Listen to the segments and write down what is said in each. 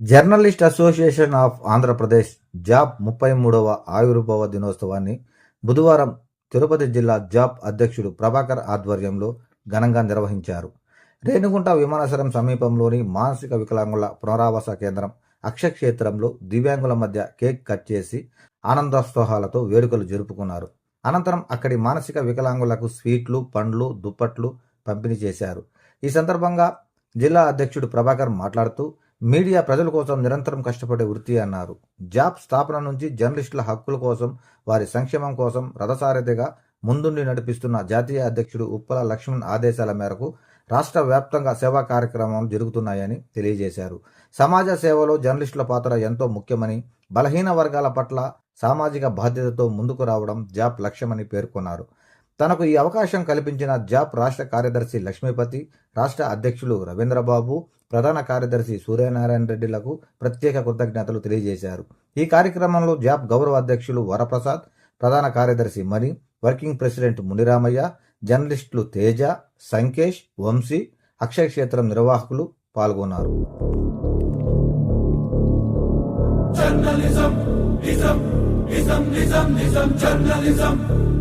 Journalist association of Andhra Pradesh జాబ్ ముప్పై మూడవ ఆవిర్భావ దినోత్సవాన్ని బుధవారం తిరుపతి జిల్లా జాబ్ అధ్యక్షుడు ప్రభాకర్ ఆధ్వర్యంలో ఘనంగా నిర్వహించారు. రేణుగుంట విమానాశ్రయం సమీపంలోని మానసిక వికలాంగుల పునరావాస కేంద్రం అక్షక్షేత్రంలో దివ్యాంగుల మధ్య కేక్ కట్ చేసి ఆనందోత్సాహాలతో వేడుకలు జరుపుకున్నారు. అనంతరం అక్కడి మానసిక వికలాంగులకు స్వీట్లు పండ్లు దుప్పట్లు పంపిణీ చేశారు. ఈ సందర్భంగా జిల్లా అధ్యక్షుడు ప్రభాకర్ మాట్లాడుతూ మీడియా ప్రజల కోసం నిరంతరం కష్టపడే వృత్తి అన్నారు. జాబ్ స్థాపన నుంచి జర్నలిస్టుల హక్కుల కోసం వారి సంక్షేమం కోసం రథసారథిగా ముందుండి నడిపిస్తున్న జాతీయ అధ్యక్షుడు ఉప్పల లక్ష్మణ్ ఆదేశాల మేరకు రాష్ట్ర వ్యాప్తంగా సేవా కార్యక్రమాలు జరుగుతున్నాయని తెలియజేశారు. సమాజ సేవలో జర్నలిస్టుల పాత్ర ఎంతో ముఖ్యమని బలహీన వర్గాల పట్ల సామాజిక బాధ్యతతో ముందుకు రావడం జాబ్ లక్ష్యమని పేర్కొన్నారు. తనకు ఈ అవకాశం కల్పించిన జాబ్ రాష్ట్ర కార్యదర్శి లక్ష్మీపతి రాష్ట్ర అధ్యక్షులు రవీంద్రబాబు ప్రధాన కార్యదర్శి సూర్యనారాయణ రెడ్డిలకు ప్రత్యేక కృతజ్ఞతలు తెలియజేశారు. ఈ కార్యక్రమంలో జాబ్ గౌరవ అధ్యక్షులు వరప్రసాద్ ప్రధాన కార్యదర్శి మణి వర్కింగ్ ప్రెసిడెంట్ మునిరామయ్య జర్నలిస్టులు తేజ సంకేష్ వంశీ అక్షయ క్షేత్రం నిర్వాహకులు పాల్గొన్నారు. Journalism ism, ism, ism, journalism.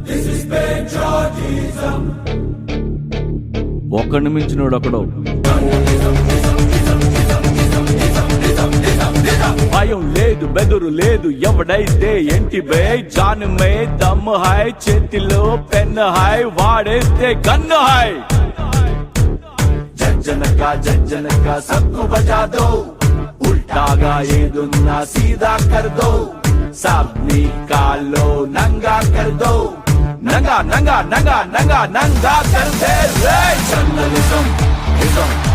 This is patriotism. ఒక్కడిని మించినోడు ఒకడు భయం లేదు బెదురు లేదు ఎవడైతే ఎంటి బే? జాన్ మే దమ్ హై చేతిలో పెన్ హై వాడేస్తే గన్ను హై. జజ్జనక జజ్జనక సక్కు బజా దో ఉల్టాగా ఏదున్నా సీదా కర్ దో సబ్ని కాలో నంగా కర్ దో నంగా నంగా నంగా నంగా నంగా కర్ దే రే Journalism, ism,